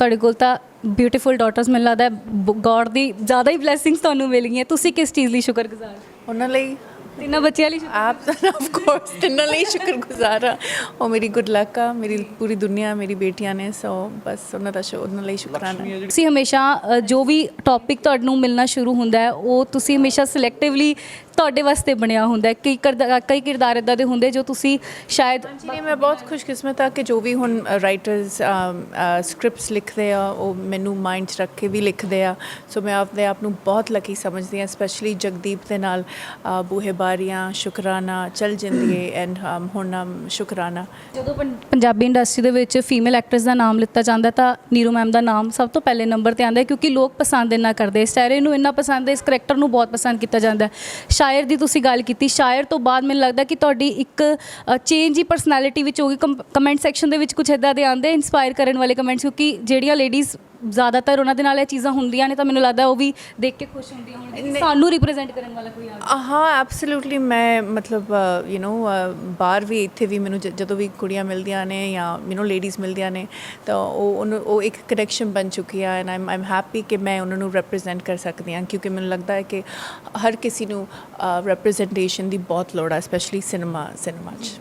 ਤੁਹਾਡੇ ਕੋਲ ਤਾਂ ਬਿਊਟੀਫੁਲ ਡਾਟਰਸ ਮੈਨੂੰ ਲੱਗਦਾ ਗੋਡ ਦੀ ਜ਼ਿਆਦਾ ਹੀ ਬਲੇਸਿੰਗਸ ਤੁਹਾਨੂੰ ਮਿਲ ਗਈਆਂ ਤੁਸੀਂ ਕਿਸ ਚੀਜ਼ ਲਈ ਸ਼ੁਕਰਗੁਜ਼ਾਰ? ਉਹਨਾਂ ਲਈ ਤਿੰਨਾਂ ਬੱਚਿਆਂ ਲਈ ਆਪ ਆਫ ਕੋਰਸ ਤਿੰਨਾਂ ਲਈ ਸ਼ੁਕਰਗੁਜ਼ਾਰ ਹਾਂ ਉਹ ਮੇਰੀ ਗੁੱਡ ਲੱਕ ਆ ਮੇਰੀ ਪੂਰੀ ਦੁਨੀਆ ਮੇਰੀ ਬੇਟੀਆਂ ਨੇ ਸੋ ਬਸ ਉਹਨਾਂ ਦਾ ਸ਼ੁ- ਉਹਨਾਂ ਲਈ ਸ਼ੁਕਰਾਨਾ ਤੁਸੀਂ ਹਮੇਸ਼ਾ ਅ, ਜੋ ਵੀ ਟੌਪਿਕ ਤੁਹਾਨੂੰ ਮਿਲਣਾ ਸ਼ੁਰੂ ਹੁੰਦਾ ਹੈ ਉਹ ਤੁਸੀਂ ਹਮੇਸ਼ਾ ਸਿਲੈਕਟਿਵਲੀ ਤੁਹਾਡੇ ਵਾਸਤੇ ਬਣਿਆ ਹੁੰਦਾ ਹੈ ਕਈ ਕਰਦਾ- ਕਈ ਕਿਰਦਾਰ ਇਦਾਂ ਦੇ ਹੁੰਦੇ ਜੋ ਤੁਸੀਂ ਸ਼ਾਇਦ ਜੀ ਮੈਂ ਬਹੁਤ ਖੁਸ਼ਕਿਸਮਤ ਆ ਕਿ ਜੋ ਵੀ ਹੁਣ ਰਾਈਟਰਸ ਸਕ੍ਰਿਪਟਸ ਲਿਖਦੇ ਆ ਉਹ ਮੈਨੂੰ ਮਾਈਂਡ 'ਚ ਰੱਖ ਕੇ ਵੀ ਲਿਖਦੇ ਆ ਸੋ ਮੈਂ ਆਪਦੇ ਆਪ ਨੂੰ ਬਹੁਤ ਲੱਕੀ ਸਮਝਦੀ ਆ ਸਪੈਸ਼ਲੀ ਜਗਦੀਪ ਦੇ ਨਾਲ ਅ, ਬੂਹੇ ਬਾਰੀਆਂ ਸ਼ੁਕਰਾਨਾ, ਚਲ ਜਿੰਦੀਏ ਐਂਡ um, ਹੁਣ um, ਸ਼ੁਕਰਾਨਾ। ਜਦੋਂ ਪੰ- ਪੰਜਾਬੀ ਇੰਡਸਟਰੀ ਦੇ ਵਿੱਚ ਫੀਮੇਲ ਐਕਟਰਸ ਦਾ ਨਾਮ ਲਿੱਤਾ ਜਾਂਦਾ ਤਾਂ ਨੀਰੂ ਮੈਮ ਦਾ ਨਾਮ ਸਭ ਤੋਂ ਪਹਿਲੇ ਨੰਬਰ ਤੇ ਆਉਂਦਾ ਹੈ ਕਿਉਂਕਿ ਲੋਕ ਪਸੰਦ ਇੰਨਾ ਕਰਦੇ। ਇਸ ਚਿਹਰੇ ਨੂੰ ਇੰਨਾ ਪਸੰਦ ਹੈ, ਇਸ ਕਰੈਕਟਰ ਨੂੰ ਬਹੁਤ ਪਸੰਦ ਕੀਤਾ ਜਾਂਦਾ ਹੈ। ਸ਼ਾਇਰ ਦੀ ਤੁਸੀਂ ਗੱਲ ਕੀਤੀ, ਸ਼ਾਇਰ ਤੋਂ ਬਾਅਦ ਮੈਨੂੰ ਲੱਗਦਾ ਕਿ ਤੁਹਾਡੀ ਇੱਕ ਚੇਂਜ ਹੀ ਪਰਸਨੈਲਿਟੀ ਵਿੱਚ ਹੋ ਗਈ ਕਮੈਂਟ ਸੈਕਸ਼ਨ ਦੇ ਵਿੱਚ ਕੁਝ ਇਦਾਂ ਦੇ ਆਉਂਦੇ ਇੰਸਪਾਇਰ ਕਰਨ ਵਾਲੇ ਕਮੈਂਟਸ ਕਿਉਂਕਿ ਜਿਹੜੀਆਂ ਲੇਡੀਜ਼ ਜ਼ਿਆਦਾਤਰ ਉਹਨਾਂ ਦੇ ਨਾਲ ਇਹ ਚੀਜ਼ਾਂ ਹੁੰਦੀਆਂ ਨੇ ਤਾਂ ਮੈਨੂੰ ਲੱਗਦਾ ਉਹ ਵੀ ਦੇਖ ਕੇ ਖੁਸ਼ ਹੁੰਦੀਆਂ ਹੋਣਗੀਆਂ ਕਿ ਸਾਨੂੰ ਰਿਪਰੈਜ਼ੈਂਟ ਕਰਨ ਵਾਲਾ ਕੋਈ ਆ ਗਿਆ। ਅ, ਹਾਂ ਐਬਸੋਲੂਟਲੀ ਮੈਂ ਮਤਲਬ ਯੂ نو ਬਾਹਰ ਵੀ ਇੱਥੇ ਵੀ ਮੈਨੂੰ ਜ- ਜਦੋਂ ਵੀ ਕੁੜੀਆਂ ਮਿਲਦੀਆਂ ਨੇ ਜਾਂ ਯੂ نو ਲੇਡੀਜ਼ ਮਿਲਦੀਆਂ ਨੇ ਤਾਂ ਉਹ ਉਹਨੂੰ ਉਹ ਇੱਕ ਕਨੈਕਸ਼ਨ ਬਣ ਚੁੱਕੀ ਆ ਐਂਡ ਆਮ ਆਮ ਹੈਪੀ ਕਿ ਮੈਂ ਉਹਨਾਂ ਨੂੰ ਰਿਪਰੈਜ਼ੈਂਟ ਕਰ ਸਕਦੀ ਹਾਂ ਕਿਉਂਕਿ ਮੈਨੂੰ ਲੱਗਦਾ ਹੈ ਕਿ ਹਰ ਕਿਸੇ ਨੂੰ ਰਿਪਰੈਜ਼ੈਂਟੇਸ਼ਨ ਦੀ ਬਹੁਤ ਲੋੜ ਹੈ ਸਪੈਸ਼ਲੀ ਸਿਨੇਮਾ ਸਿਨੇਮਾ 'ਚ